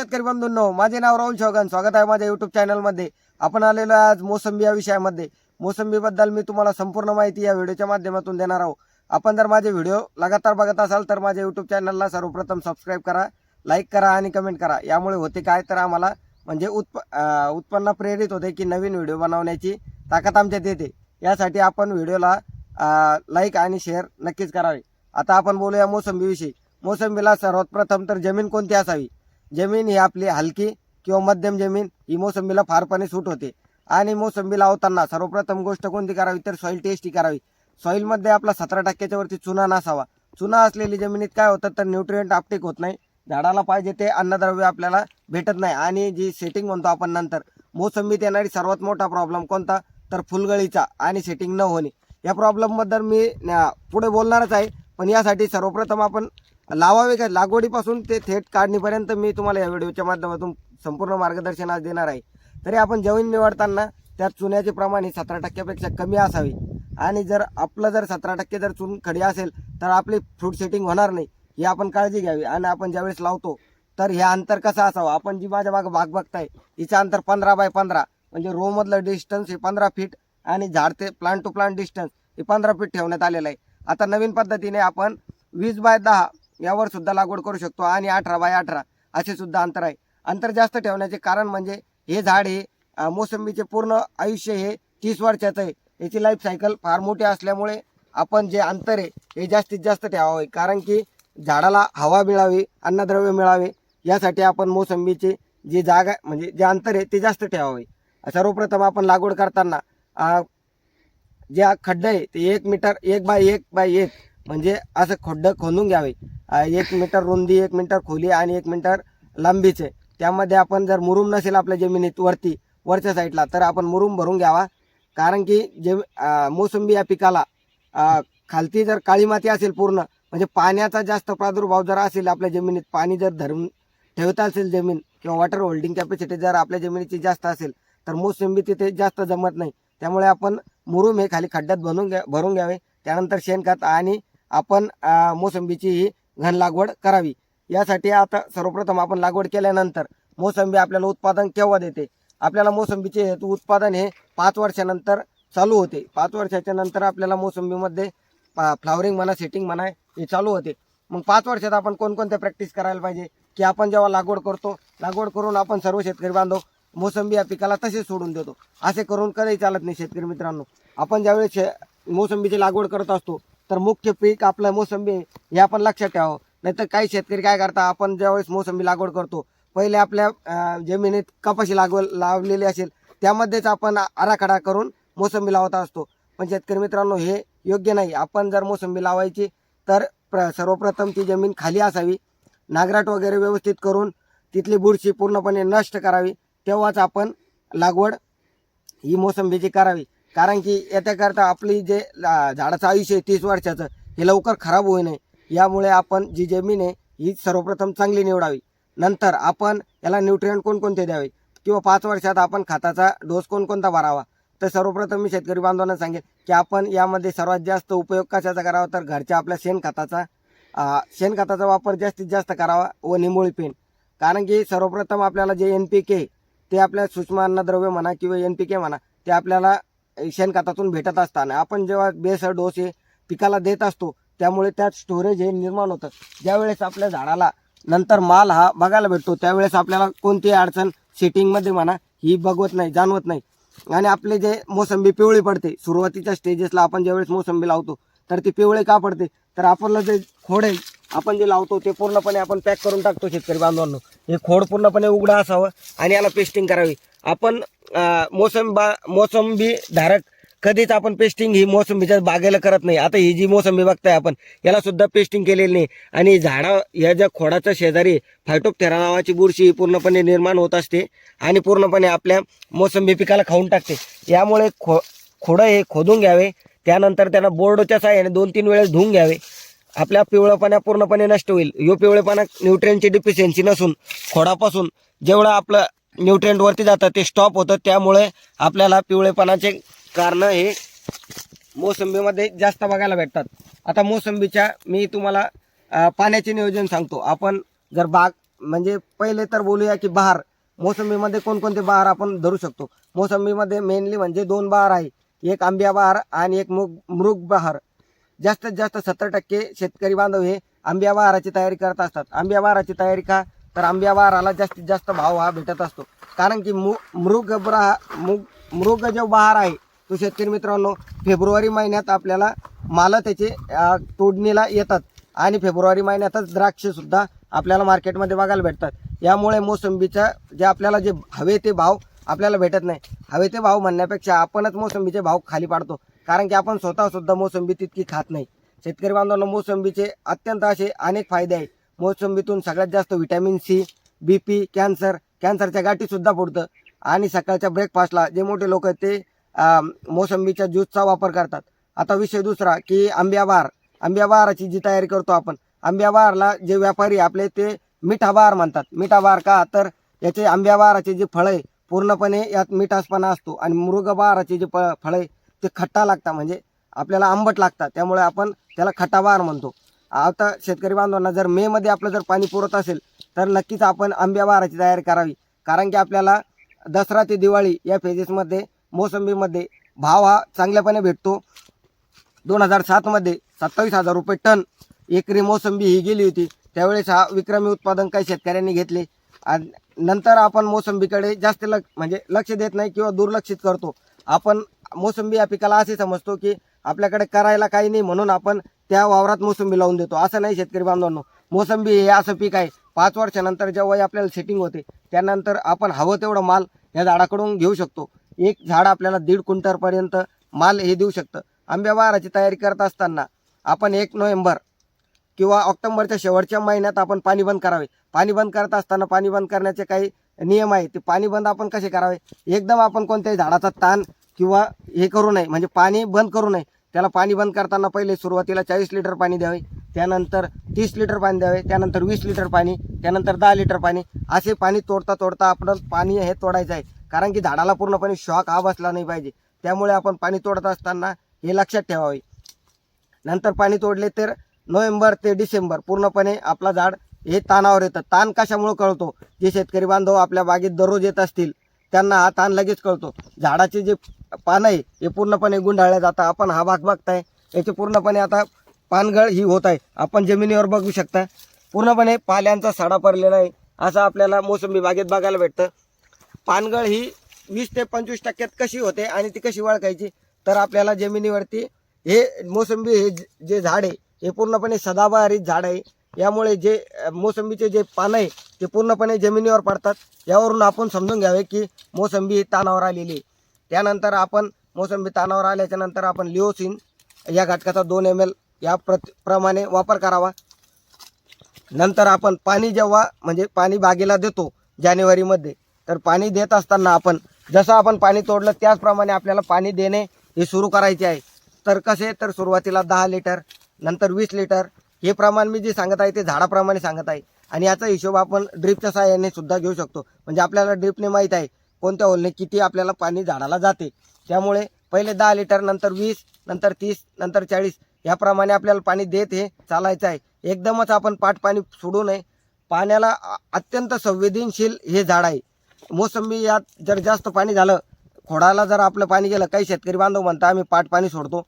शेतकरी बंधूंनो माझे नाव राहुल चौहान. स्वागत आहे माझ्या युट्यूब चॅनलमध्ये आपण आलेलो आहे आज मोसंबी या विषयामध्ये. मोसंबीबद्दल मी तुम्हाला संपूर्ण माहिती या व्हिडिओच्या माध्यमातून देणार आहोत आपण जर माझे व्हिडिओ लगातार बघत असाल तर माझ्या युट्यूब चॅनलला सर्वप्रथम सबस्क्राईब करा लाईक करा आणि कमेंट करा. यामुळे होते काय तर आम्हाला म्हणजे उत्प उत्पन्न प्रेरित होते की नवीन व्हिडिओ बनवण्याची ताकद आमच्यात येते. यासाठी आपण व्हिडिओला लाईक आणि शेअर नक्कीच करावे. आता आपण बोलूया मोसंबीविषयी. मोसंबीला सर्वात प्रथम तर जमीन कोणती असावी? जमीन ही आपली हलकी किंवा मध्यम जमीन ही मोसंबीला फारपणे सूट होते. आणि मोसंबी लावताना सर्वप्रथम गोष्ट कोणती करावी तर सॉईल टेस्ट ही करावी. सॉईलमध्ये आपला सतरा टक्क्याच्या वरती चुना नसावा. चुना असलेली जमिनीत काय होतं तर न्यूट्रिएंट आपटेक होत नाही. झाडाला पाहिजे ते अन्नद्रव्य आपल्याला भेटत नाही. आणि जी सेटिंग म्हणतो आपण नंतर मोसंबीत येणारी सर्वात मोठा प्रॉब्लेम कोणता? तर फुलगळीचा. आणि सेटिंग न होणे. या प्रॉब्लेमबद्दल मी पुढे बोलणारच आहे. पण यासाठी सर्वप्रथम आपण लावावे का? लागवडीपासून ते थेट काढणीपर्यंत मी तुम्हाला या व्हिडिओच्या माध्यमातून संपूर्ण मार्गदर्शन आज देणार आहे. तरी आपण जमीन निवडताना त्यात चुन्याचे प्रमाण हे सतरा टक्क्यापेक्षा कमी असावे. आणि जर आपलं जर सतरा टक्के जर चून खडी असेल तर आपली फ्रूट सेटिंग होणार नाही. ही आपण काळजी घ्यावी. आणि आपण ज्यावेळेस लावतो तर हे अंतर कसं असावं? आपण जी माझ्या मागं बाग बघताय हिचं अंतर पंधरा बाय पंधरा. म्हणजे रोमधलं डिस्टन्स हे पंधरा फीट आणि झाड ते प्लांट टू प्लांट डिस्टन्स हे पंधरा फीट ठेवण्यात आलेलं आहे. आता नवीन पद्धतीने आपण वीस बाय दहा यावर सुद्धा लागवड करू शकतो. आणि अठरा बाय अठरा असे सुद्धा अंतर आहे. अंतर जास्त ठेवण्याचे कारण म्हणजे हे झाड हे मोसंबीचे पूर्ण आयुष्य हे तीस वर्षाचं आहे. याची लाईफ सायकल फार मोठी असल्यामुळे आपण जे अंतर आहे हे जास्तीत जास्त ठेवावे. कारण की झाडाला हवा मिळावी अन्नद्रव्य मिळावे यासाठी आपण मोसंबीची जी जागा म्हणजे जे अंतर आहे ते जास्त ठेवावे. सर्वप्रथम आपण लागवड करताना जे खड्डे आहे ते एक मीटर एक बाय एक बाय एक म्हणजे असं खड्डं खोदून घ्यावे. एक मीटर रुंदी एक मीटर खोली आणि एक मीटर लांबीचे. त्यामध्ये आपण जर मुरुम नसेल आपल्या जमिनीत वरती वरच्या साईडला तर आपण मुरुम भरून घ्यावा. कारण की जे मोसंबी या पिकाला खालती जर काळी माती असेल पूर्ण म्हणजे पाण्याचा जास्त प्रादुर्भाव जर असेल आपल्या जमिनीत पाणी जर धरून ठेवता असेल जमीन किंवा वॉटर होल्डिंग कॅपॅसिटी जर आपल्या जमिनीची जास्त असेल तर मोसंबी तिथे जास्त जमत नाही. त्यामुळे आपण मुरुम हे खाली खड्ड्यात भरून घ्या भरून घ्यावे. त्यानंतर शेणखत आणि आपण मोसंबीची ही घन लागवड करावी. यासाठी आता सर्वप्रथम आपण लागवड केल्यानंतर मोसंबी आपल्याला उत्पादन केव्हा देते? आपल्याला मोसंबीचे उत्पादन हे पाच वर्षानंतर चालू होते. पाच वर्षाच्या नंतर आपल्याला मोसंबीमध्ये फ्लावरिंग म्हणा सेटिंग म्हणा हे चालू होते. मग पाच वर्षात आपण कोणकोणत्या प्रॅक्टिस करायला पाहिजे? की आपण जेव्हा लागवड करतो लागवड करून आपण सर्व शेतकरी बांधव मोसंबी या पिकाला तसेच सोडून देतो. असे करून कधीही चालत नाही शेतकरी मित्रांनो. आपण ज्यावेळेस शे मोसंबीची लागवड करत असतो तर मुख्य पीक आपलं मोसंबी हे आपण लक्षात ठेवावं. नाहीतर काही शेतकरी काय करतात आपण ज्यावेळेस मोसंबी लागवड करतो पहिले आपल्या जमिनीत कपाशी लागवड लावलेली असेल त्यामध्येच आपण आराखडा करून मोसंबी लावत असतो. पण शेतकरी मित्रांनो हे योग्य नाही. आपण जर मोसंबी लावायची तर प्र सर्वप्रथम ती जमीन खाली असावी नागराट वगैरे व्यवस्थित करून तिथली बुरशी पूर्णपणे नष्ट करावी तेव्हाच आपण लागवड ही मोसंबीची करावी. कारण की याच्याकरता आपली जे झाडाचं आयुष्य आहे तीस वर्षाचं हे लवकर खराब होऊ नये. यामुळे आपण जी जमीन आहे ही सर्वप्रथम चांगली निवडावी. नंतर आपण याला न्यूट्रियंट कोणकोणते द्यावे? किंवा पाच वर्षात आपण खताचा डोस कोणकोणता भरावा? तर सर्वप्रथम मी शेतकरी बांधवांना सांगेन की आपण यामध्ये सर्वात जास्त उपयोग कशाचा करावा? तर घरच्या आपल्या शेणखताचा शेणखताचा वापर जास्तीत जास्त करावा व निंबोळी पेन. कारण की सर्वप्रथम आपल्याला जे एन पी के ते आपल्या सूक्ष्म अन्नद्रव्य म्हणा किंवा एन पी के म्हणा ते आपल्याला शेणखतातून भेटत असताना आपण जेव्हा बेस डोस हे पिकाला देत असतो त्यामुळे त्यात स्टोरेज हे निर्माण होतं ज्यावेळेस आपल्या झाडाला नंतर माल हा बघायला भेटतो त्यावेळेस आपल्याला कोणतीही अडचण सेटिंगमध्ये म्हणा ही बघवत नाही जाणवत नाही. आणि आपले जे मोसंबी पिवळी पडते सुरुवातीच्या स्टेजेसला आपण ज्यावेळेस मोसंबी लावतो तर ती पिवळे का पडते? तर आपलं जे खोड आहे आपण जे लावतो ते पूर्णपणे आपण पॅक करून टाकतो शेतकरी बांधवांनो. हे खोड पूर्णपणे उघडं असावं आणि याला पेस्टिंग करावी. आपण मोसंबा मोसंबी धारक कधीच आपण पेस्टिंग ही मोसंबीच्या बागेला करत नाही. आता ही जी मोसंबी बघताय आपण याला सुद्धा पेस्टिंग केलेली नाही. आणि झाडा या ज्या खोडाच्या शेजारी फायटोपथेरा नावाची बुरशी ही पूर्णपणे निर्माण होत असते आणि पूर्णपणे आपल्या मोसंबी पिकाला खाऊन टाकते. यामुळे खो खोडं हे खोदून घ्यावे त्यानंतर त्यांना बोर्डच्या साह्याने दोन तीन वेळेस धुवून घ्यावे. आपल्या पिवळेपणा पूर्णपणे नष्ट होईल. यो पिवळेपणा न्यूट्रियनची डिफिशियन्सी नसून खोडापासून जेवढं आपलं न्यूट्रेंटवरती जातं ते स्टॉप होतं त्यामुळे आपल्याला पिवळेपणाचे कारणं हे मोसंबीमध्ये जास्त बघायला भेटतात. आता मोसंबीच्या मी तुम्हाला पाण्याचे नियोजन सांगतो. आपण जर बाग म्हणजे पहिले तर बोलूया की बहार. मोसंबीमध्ये कोणकोणते बहार आपण धरू शकतो? मोसंबीमध्ये मेनली म्हणजे दोन बहार आहे. एक आंब्या बहार आणि एक मुग मृग बहार. जास्तीत जास्त सत्तर टक्के शेतकरी बांधव हे आंब्या बहाराची तयारी करत असतात. आंब्या बहाराची तयारी का? तर आंब्या बहाराला जास्तीत जास्त भाव हा भेटत असतो. कारण की मु मृग ब्रा मृग जो बहार आहे. तो शेतकरी मित्रांनो फेब्रुवारी महिन्यात आपल्याला मालं त्याचे तोडणीला येतात. आणि फेब्रुवारी महिन्यातच द्राक्ष सुद्धा आपल्याला मार्केटमध्ये बघायला भेटतात. यामुळे मोसंबीचा जे आपल्याला जे हवे ते भाव आपल्याला भेटत नाही. हवे ते भाव म्हणण्यापेक्षा आपणच मोसंबीचे भाव खाली पाडतो. कारण की आपण स्वतः सुद्धा मोसंबी तितकी खात नाही. शेतकरी बांधवांना मोसंबीचे अत्यंत असे अनेक फायदे आहेत. मोसंबीतून सगळ्यात जास्त vitamin C B P cancer कॅन्सरच्या गाठीसुद्धा फोडतं. आणि सकाळच्या ब्रेकफास्टला जे मोठे लोक आहेत ते मोसंबीच्या ज्यूसचा वापर करतात. आता विषय दुसरा की आंब्या बहार आंब्या जी तयारी करतो आपण आंब्याबारला जे व्यापारी आपले ते मिठाबहार म्हणतात. मिठा का? तर याचे आंब्याबाराचे जे फळ आहे पूर्णपणे यात मिठासपणा असतो. आणि मृग बहाराचे जे प फळं आहे ते खट्टा लागतात. म्हणजे आपल्याला आंबट लागतात. त्यामुळे आपण त्याला खट्टा म्हणतो. आता शेतकरी बांधवांना जर मे मध्ये आपलं जर पाणी पुरत असेल तर नक्कीच आपण आंब्या बहाराची तयारी करावी. कारण की आपल्याला दसरा ते दिवाळी या फेजेसमध्ये मोसंबीमध्ये भाव हा चांगल्यापणे भेटतो. दोन हजार सातमध्ये सत्तावीस हजार रुपये टन एकरी मोसंबी ही गेली होती. त्यावेळेस हा विक्रमी उत्पादन काही शेतकऱ्यांनी घेतले. आणि नंतर आपण मोसंबीकडे जास्त लक्ष म्हणजे लक्ष देत नाही किंवा दुर्लक्षित करतो. आपण मोसंबी या पिकाला असे समजतो की आपल्याकडे करायला काही नाही म्हणून आपण त्या वावरात मोसंबी लावून देतो. असं नाही शेतकरी बांधवांनो. मोसंबी हे असं पीक आहे. पाच वर्षानंतर जेव्हा आपल्याला सेटिंग होते त्यानंतर आपण हवं तेवढं माल या झाडाकडून घेऊ शकतो. एक झाड आपल्याला दीड क्विंटलपर्यंत माल हे देऊ शकतं. आंब्या बहाराची तयारी करत असताना आपण एक नोव्हेंबर किंवा ऑक्टोंबरच्या शेवटच्या महिन्यात आपण पाणी बंद करावे. पाणी बंद करत असताना पाणी बंद करण्याचे काही नियम आहे ते पाणी बंद आपण कसे करावे? एकदम आपण कोणत्याही झाडाचा ताण किंवा हे करू नये म्हणजे पाणी बंद करू नये. त्याला पाणी बंद करताना पहिले सुरुवातीला चाळीस लिटर पाणी द्यावे त्यानंतर तीस लिटर पाणी द्यावे त्यानंतर वीस लिटर पाणी त्यानंतर दहा लिटर पाणी. असे पाणी तोडता तोडता आपण पाणी हे तोडायचं आहे. कारण की झाडाला पूर्णपणे शॉक हा बसला नाही पाहिजे. त्यामुळे आपण पाणी तोडत असताना हे लक्षात ठेवावे. नंतर पाणी तोडले तर नोव्हेंबर ते डिसेंबर पूर्णपणे आपला झाड हे ताणावर येतं. ताण कशामुळे कळतो? जे शेतकरी बांधव आपल्या बागेत दररोज येत असतील त्यांना हा ताण लगेच कळतो. झाडाचे जे पानं आहे हे पूर्णपणे गुंडाळल्या जातं आपण हा भाग बघताय याचे पूर्णपणे आता पानगळ ही होत आहे. आपण जमिनीवर बघू शकता पूर्णपणे पाल्यांचा सडा पडलेला आहे. असं आपल्याला मोसंबी बागेत बघायला भेटतं. पानगळ ही वीस ते पंचवीस टक्क्यात कशी होते आणि ती कशी वळखायची तर आपल्याला जमिनीवरती हे मोसंबी हे जे झाड आहे हे पूर्णपणे सदाबहारित झाड आहे. यामुळे जे मोसंबीचे जे पानं आहे ते पूर्णपणे जमिनीवर पडतात. यावरून आपण समजून घ्यावे की मोसंबी ही तानावर आलेली आहे. त्यानंतर आपण मोसंबी तानावर आल्याच्यानंतर आपण लिओसिन या घटकाचा दोन एम एल या प्रत प्रमाणे वापर करावा. नंतर आपण पाणी जेव्हा म्हणजे पाणी बागेला देतो जानेवारीमध्ये तर पाणी देत असताना आपण जसं आपण पाणी तोडलं त्याचप्रमाणे आपल्याला पाणी देणे हे सुरू करायचे आहे. तर कसे? तर सुरुवातीला दहा लिटर नंतर वीस लिटर हे प्रमाण मी जे सांगत आहे ते झाडाप्रमाणे सांगत आहे. आणि याचा हिशोब आपण ड्रिपच्या सहाय्याने सुद्धा घेऊ शकतो. म्हणजे आपल्याला ड्रिपने माहीत आहे कोणत्या होलने किती आपल्याला पाणी झाडाला जाते. त्यामुळे पहिले दहा लिटर नंतर वीस नंतर तीस नंतर चाळीस याप्रमाणे आपल्याला पाणी देत हे चालायचं आहे. एकदमच आपण पाट पाणी सोडू नये. पाण्याला अत्यंत संवेदनशील हे झाड आहे. मोसंबी यात जर जास्त पाणी झालं खोडाला जर आपलं पाणी गेलं काही शेतकरी बांधव म्हणता आम्ही पाट पाणी सोडतो.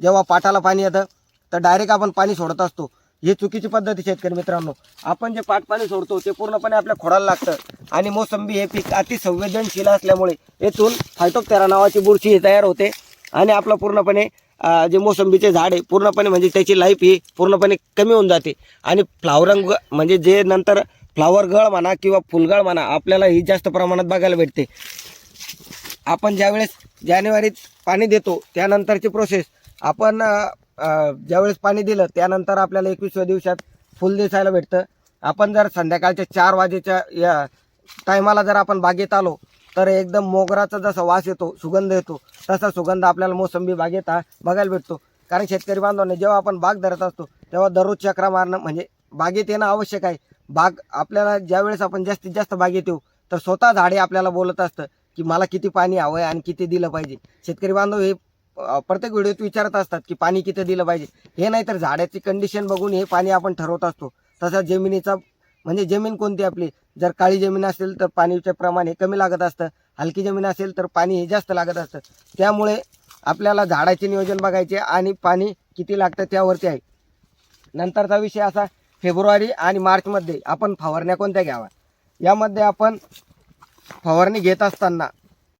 जेव्हा पाटाला पाणी येतं तर डायरेक्ट आपण पाणी सोडत असतो. ही चुकीची पद्धती शेतकरी मित्रांनो. आपण जे पाट पाणी सोडतो ते पूर्णपणे आपल्या खोडाला लागतं. आणि मोसंबी हे पीक अति संवेदनशील असल्यामुळे येथून फायटोप्टेरा नावाची बुरशी ही तयार होते. आणि आपलं पूर्णपणे जे मोसंबीचे झाड आहे पूर्णपणे म्हणजे त्याची लाईफ ही पूर्णपणे कमी होऊन जाते. आणि फ्लावरंग म्हणजे जे नंतर फ्लावर गळ म्हणा किंवा फुलगळ म्हणा आपल्याला ही जास्त प्रमाणात बघायला भेटते. आपण ज्यावेळेस जानेवारीत पाणी देतो त्यानंतरची प्रोसेस आपण ज्यावेळेस पाणी दिलं त्यानंतर आपल्याला एकवीसव्या दिवसात फुल दिसायला भेटतं. आपण जर संध्याकाळच्या चार वाजेच्या या टायमाला जर आपण बागेत आलो तर एकदम मोगराचा जसा वास येतो सुगंध येतो तसा सुगंध आपल्याला मोसंबी बागेत हा बघायला भेटतो. कारण शेतकरी बांधवांना जेव्हा आपण बाग धरत असतो तेव्हा दररोज चक्रा मारणं म्हणजे बागेत येणं आवश्यक आहे. बाग आपल्याला ज्यावेळेस आपण जास्तीत जास्त बागेत येऊ तर स्वतः झाडे आपल्याला बोलत असतं की मला किती पाणी हवं आहे आणि किती दिलं पाहिजे. शेतकरी बांधव हे प्रत्येक व्हिडिओत विचारत असतात की पाणी किती दिलं पाहिजे. हे नाही तर झाडाची कंडिशन बघून हे पाणी आपण ठरवत असतो. तसा जमिनीचा म्हणजे जमीन कोणती आपली? जर काळी जमीन असेल तर पाणीचे प्रमाण हे कमी लागत असतं. हलकी जमीन असेल तर पाणी हे जास्त लागत असतं. त्यामुळे आपल्याला झाडाचे नियोजन बघायचे आणि पाणी किती लागतं त्यावरती आहे. नंतरचा विषय असा फेब्रुवारी आणि मार्चमध्ये आपण फवारण्या कोणत्या घ्यावा यामध्ये आपण फवारणी घेत असताना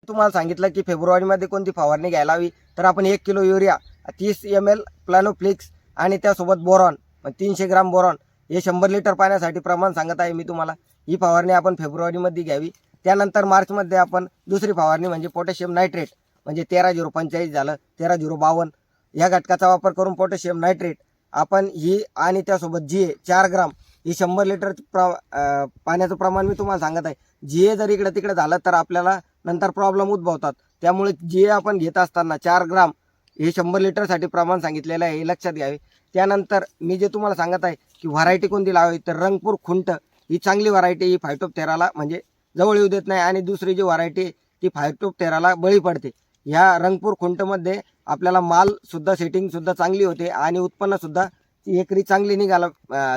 तुम्हाला सांगितलं की फेब्रुवारीमध्ये कोणती फवारणी घ्यायला हवी तर आपण एक किलो युरिया तीस एम एल प्लॅनोफ्लिक्स आणि त्यासोबत बोरॉन तीनशे ग्राम बोरॉन हे शंभर लिटर पाण्यासाठी प्रमाण सांगत आहे मी तुम्हाला. ही फवारणी आपण फेब्रुवारीमध्ये घ्यावी. त्यानंतर मार्चमध्ये आपण दुसरी फवारणी म्हणजे पोटॅशियम नायट्रेट म्हणजे तेरा झिरो पंचेचाळीस झालं तेरा झिरो बावन्न. या घटकाचा वापर करून पोटॅशियम नायट्रेट आपण ही आणि त्यासोबत जी ए चार ग्राम ही शंभर लिटर प्र पाण्याचं प्रमाण मी तुम्हाला सांगत आहे. जी ए जर इकडं तिकडे झालं तर आपल्याला नंतर प्रॉब्लेम उद्भवतात. त्यामुळे जे आपण घेत असताना चार ग्राम हे शंभर लिटरसाठी प्रमाण सांगितलेलं आहे हे लक्षात घ्यावे. त्यानंतर मी जे तुम्हाला सांगत आहे की व्हरायटी कोणती लावावी तर रंगपूर खुंट ही चांगली व्हरायटी ही फायटोपथेराला म्हणजे जवळ येऊ देत नाही आणि दुसरी जी व्हरायटी ती फायटोपथेराला बळी पडते. ह्या रंगपूर खुंटमध्ये आपल्याला मालसुद्धा सेटिंगसुद्धा चांगली होते आणि उत्पन्नसुद्धा ती एकरी चांगली निघाला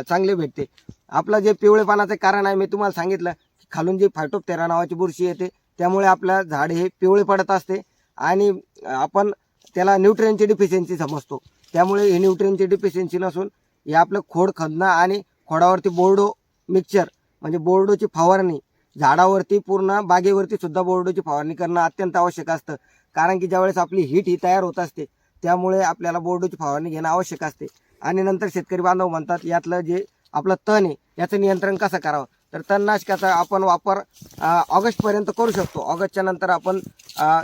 चांगली भेटते. आपलं जे पिवळेपणाचं कारण आहे मी तुम्हाला सांगितलं की खालून जी फायटोपथेरा नावाची बुरशी येते त्यामुळे आपलं झाड हे पिवळे पडत असते आणि आपण त्याला न्यूट्रियनची डिफिशियन्सी समजतो. त्यामुळे हे न्यूट्रियनची डिफिशियन्सी नसून हे आपलं खोड खदणं आणि खोडावरती बोर्डो मिक्सचर म्हणजे बोर्डोची फवारणी झाडावरती पूर्ण बागेवरती सुद्धा बोर्डोची फवारणी करणं अत्यंत आवश्यक असतं. कारण की ज्यावेळेस आपली हीट ही तयार होत असते त्यामुळे आपल्याला बोर्डोची फवारणी घेणं आवश्यक असते. आणि नंतर शेतकरी बांधव म्हणतात यातलं जे आपलं तण आहे याचं नियंत्रण कसं करावं? तर तणनाशकाचा आपण वापर ऑगस्टपर्यंत करू शकतो. ऑगस्टच्या नंतर आपण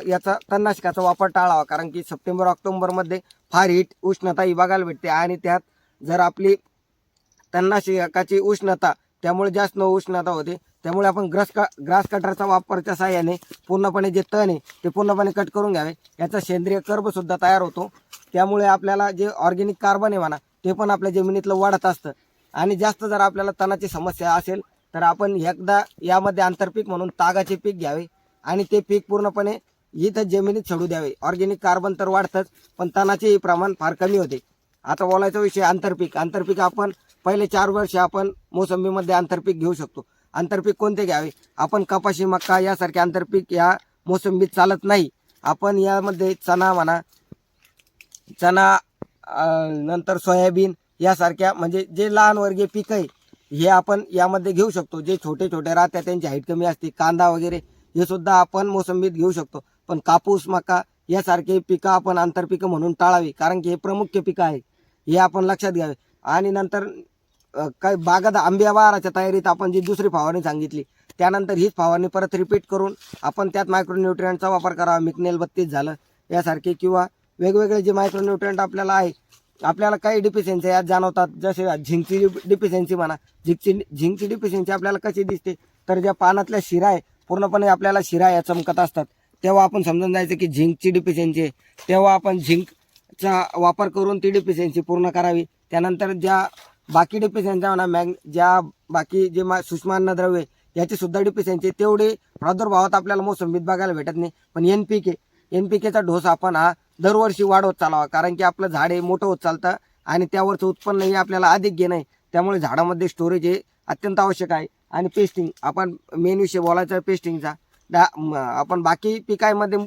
याचा तणनाशकाचा वापर टाळावा. कारण की सप्टेंबर ऑक्टोबरमध्ये फार हीट उष्णता ही बघायला भेटते आणि त्यात जर आपली तणनाशकाची उष्णता त्यामुळे जास्त उष्णता होते त्यामुळे आपण ग्रास का ग्रास कटरचा वापरच्या साह्याने पूर्णपणे जे तण आहे ते पूर्णपणे कट करून घ्यावे. याचा सेंद्रिय कर्बसुद्धा तयार होतो. त्यामुळे आपल्याला जे ऑर्गॅनिक कार्बन आहे म्हणा ते पण आपल्या जमिनीतलं वाढत असतं. आणि जास्त जर आपल्याला तणाची समस्या असेल तर आपण एकदा यामध्ये आंतरपीक म्हणून तागाचे पीक घ्यावे आणि ते पीक पूर्णपणे इथं जमिनीत सोडू द्यावे. ऑर्गेनिक कार्बन तर वाढतंच पण तणाचेही प्रमाण फार कमी होते. आता बोलायचा विषय आंतरपीक. आंतरपीक आपण पहिले चार वर्ष आपण मोसंबीमध्ये आंतरपीक घेऊ शकतो. आंतरपीक कोणते घ्यावे? आपण कपाशी मक्का यासारखे आंतरपीक या मोसंबीत चालत नाही. आपण यामध्ये चणा म्हणा चणा नंतर सोयाबीन यासारख्या म्हणजे जे लहान वर्गीय पीक आहे हे आपण यामध्ये घेऊ शकतो. जे छोटे छोटे राहत्या त्यांची हाईट कमी असते कांदा वगैरे हे सुद्धा आपण मोसंबीत घेऊ शकतो. पण कापूस मका यासारखे पिकं आपण आंतरपिकं म्हणून टाळावी कारण की हे प्रमुख पिकं आहे हे आपण लक्षात घ्यावे. आणि नंतर काही काय बागात आंब्या बहाराच्या तयारीत आपण जी दुसरी फवारणी सांगितली त्यानंतर हीच फवारणी परत रिपीट करून आपण त्यात मायक्रोन्युट्रियंटचा वापर करावा. मिकनेल बत्तीस झालं यासारखे किंवा वेगवेगळे जे मायक्रोन्युट्रियंट आपल्याला आहे आपल्याला काही डिफिशियन्सी यात जाणवतात. जसे झिंकची डिफिशियन्सी म्हणा झिंकची झिंकची डिफिशियन्सी आपल्याला कशी दिसते? तर ज्या पानातल्या शिरा आहे पूर्णपणे आपल्याला शिरा या चमकत असतात. तेव्हा आपण समजून जायचं की झिंकची डिफिशियन्सी आहे. तेव्हा आपण झिंकचा वापर करून ती डिफिशियन्सी पूर्ण करावी. त्यानंतर ज्या बाकी डिफिशियन्सी म्हणा मॅग ज्या बाकी जे मा सूक्ष्मान्नद्रव्य याची सुद्धा डिफिशियन्सी तेवढी प्रादुर्भावात आपल्याला मोसंबीत बघायला भेटत नाही. पण N P K N P केचा dose आपण हा दरवर्षी वाढवत चालावा. कारण की आपलं झाड हे मोठं होत चालतं आणि त्यावरचं उत्पन्नही आपल्याला अधिक घेणं आहे. त्यामुळे झाडामध्ये स्टोरेज हे अत्यंत आवश्यक आहे. आणि पेस्टिंग आपण मेन विषय बोलायचा आहे पेस्टिंगचा डा आपण बाकी पिकांमध्ये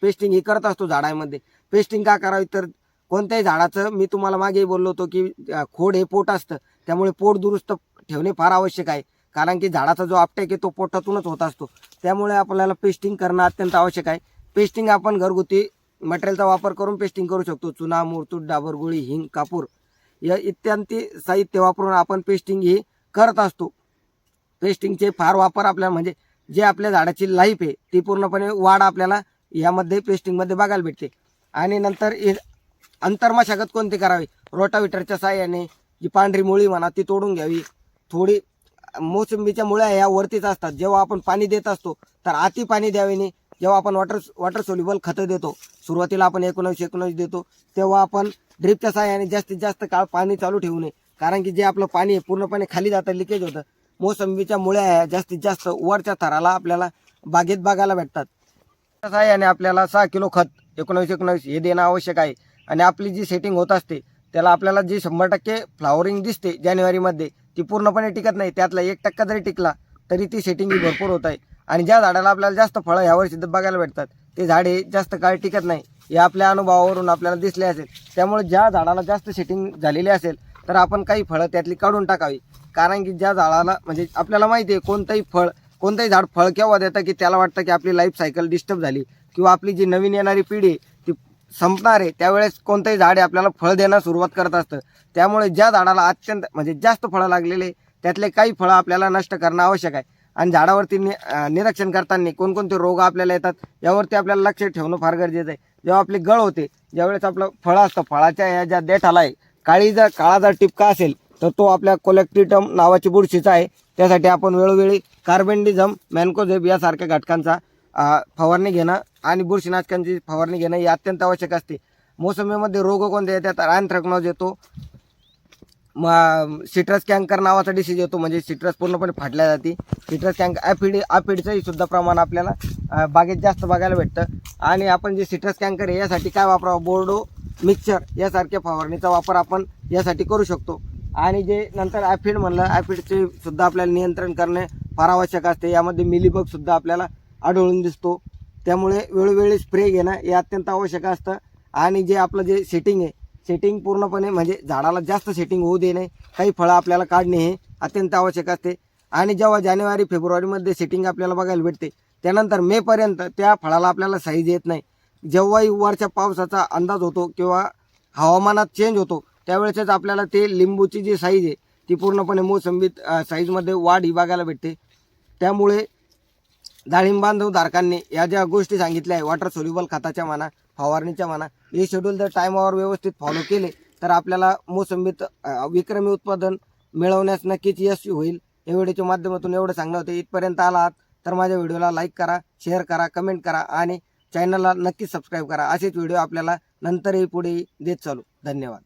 पेस्टिंग हे करत असतो झाडांमध्ये. पेस्टिंग का करावी? तर कोणत्याही झाडाचं मी तुम्हाला मागेही बोललो होतो की खोड हे पोट असतं. त्यामुळे पोट दुरुस्त ठेवणे फार आवश्यक आहे. कारण की झाडाचा जो आपटेक आहे तो पोटातूनच होत असतो. त्यामुळे आपल्याला पेस्टिंग करणं अत्यंत आवश्यक आहे. पेस्टिंग आपण घरगुती मटेरियलचा वापर करून पेस्टिंग करू शकतो. चुना मुरतूट डाबर गोळी हिंग कापूर या इत्यादी साहित्य वापरून आपण पेस्टिंग ही करत असतो. पेस्टिंगचे फार वापर आपल्याला म्हणजे जे आपल्या झाडाची लाईफ आहे ती पूर्णपणे वाढ आपल्याला यामध्ये पेस्टिंगमध्ये बघायला भेटते. आणि नंतर अंतर्मशागत कोणती करावी? रोटाविटरच्या साह्याने जी पांढरी मुळी म्हणा ती तोडून घ्यावी. थोडी मोसंबीच्या मुळ्या ह्या वरतीच असतात. जेव्हा आपण पाणी देत असतो तर अति पाणी द्यावे नाही जेव्हा आपण वॉटर वॉटर सोल्युबल खतं देतो सुरुवातीला आपण एकोणवीस एकोणवीस देतो तेव्हा आपण ड्रिपच्या साह्याने जास्तीत जास्त काळ पाणी चालू ठेवू नये. कारण की जे आपलं पाणी आहे पूर्णपणे खाली जातं लिकेज होतं. मोसंबीच्या मुळ्या जास्तीत जास्त वरच्या थराला आपल्याला बागेत बघायला भेटतात. त्या साह्याने आपल्याला सहा किलो खत एकोणवीस एकोणवीस हे देणं आवश्यक आहे. आणि आपली जी सेटिंग होत असते त्याला आपल्याला जी शंभर टक्के फ्लावरिंग दिसते जानेवारीमध्ये ती पूर्णपणे टिकत नाही. त्यातला एक टक्का जरी टिकला तरी ती सेटिंग ही भरपूर होत आहे. आणि ज्या झाडाला आपल्याला जास्त फळं ह्यावर्षी बघायला भेटतात ते झाडे जास्त काळ टिकत नाही. हे आपल्या अनुभवावरून आपल्याला दिसले असेल. त्यामुळे ज्या झाडाला जास्त सेटिंग झालेली असेल तर आपण काही फळं त्यातली काढून टाकावी. कारण की ज्या झाडाला म्हणजे आपल्याला माहिती आहे कोणतंही फळ कोणतंही झाड फळ केव्हा देतं की त्याला वाटतं की आपली लाईफ सायकल डिस्टर्ब झाली. किंवा आपली जी नवीन येणारी पिढी आहे, ती संपणार आहे त्यावेळेस कोणतंही झाड आपल्याला फळ देण्यास सुरुवात करत असतं. त्यामुळे ज्या झाडाला अत्यंत म्हणजे जास्त फळं लागलेले त्यातले काही फळं आपल्याला नष्ट करणं आवश्यक आहे. आणि झाडावरती नि निरीक्षण करताना कोणकोणते रोग आपल्याला येतात यावरती आपल्याला लक्ष ठेवणं फार गरजेचं आहे. जेव्हा आपली गळ होते ज्यावेळेस आपलं फळं असतं फळाच्या या ज्या देठाला आहे काळी जर काळा जर टिपका असेल तर तो आपल्या कोलेक्ट्रिटम नावाची बुरशीचा आहे. त्यासाठी आपण वेळोवेळी कार्बेंडिझम मॅन्कोझेब यासारख्या घटकांचा फवारणी घेणं आणि बुरशीनाशकांची फवारणी घेणं ही अत्यंत आवश्यक असते. मोसंबीमध्ये रोग कोणते येतात? अँथ्रॅकनॉज येतो मग सिट्रस कँकर नावाचा डिसीज येतो. म्हणजे सिट्रस पूर्णपणे फाटल्या जाते. सिट्रस कँक ॲफिड ॲफिडचंही सुद्धा प्रमाण आपल्याला बागेत जास्त बघायला भेटतं. आणि आपण जे सिट्रस कँकर आहे यासाठी काय वापरावं? बोर्डो मिक्सचर यासारख्या फवारणीचा वापर आपण यासाठी करू शकतो. आणि जे नंतर ॲफिड म्हणलं ॲफिडचे सुद्धा आपल्याला नियंत्रण करणे फार आवश्यक असते. यामध्ये मिलीबगसुद्धा आपल्याला आढळून दिसतो. त्यामुळे वेळोवेळी स्प्रे घेणं हे अत्यंत आवश्यक असतं. आणि जे आपलं जे सेटिंग आहे सेटिंग पूर्णपणे म्हणजे झाडाला जास्त सेटिंग होऊ देणे काही फळं आपल्याला काढणे हे अत्यंत आवश्यक असते. आणि जेव्हा जानेवारी फेब्रुवारीमध्ये सेटिंग आपल्याला बघायला भेटते त्यानंतर मेपर्यंत त्या फळाला आपल्याला साईज येत नाही. जेव्हाही वरच्या पावसाचा अंदाज होतो किंवा हवामानात चेंज होतो त्यावेळेसच आपल्याला ते लिंबूची जी साईज आहे ती पूर्णपणे मोसंबीत साईजमध्ये वाढ ही बघायला भेटते. त्यामुळे डाळिंबांधव धारकांनी या ज्या गोष्टी सांगितल्या आहे वॉटर सोल्युबल खताच्या म्हणा फवारणीच्या म्हणा. हे शेड्यूल जर टायमावर व्यवस्थित फॉलो केले तर आपल्याला मोसंबीत विक्रमी उत्पादन मिळवण्यास नक्कीच यश होईल. या व्हिडिओच्या माध्यमातून एवढं सांगणं होतं. इथपर्यंत आलात तर माझ्या व्हिडिओला लाईक करा शेअर करा कमेंट करा आणि चॅनलला नक्कीच सबस्क्राईब करा. असेच व्हिडिओ आपल्याला नंतरही पुढेही देत चालू. धन्यवाद.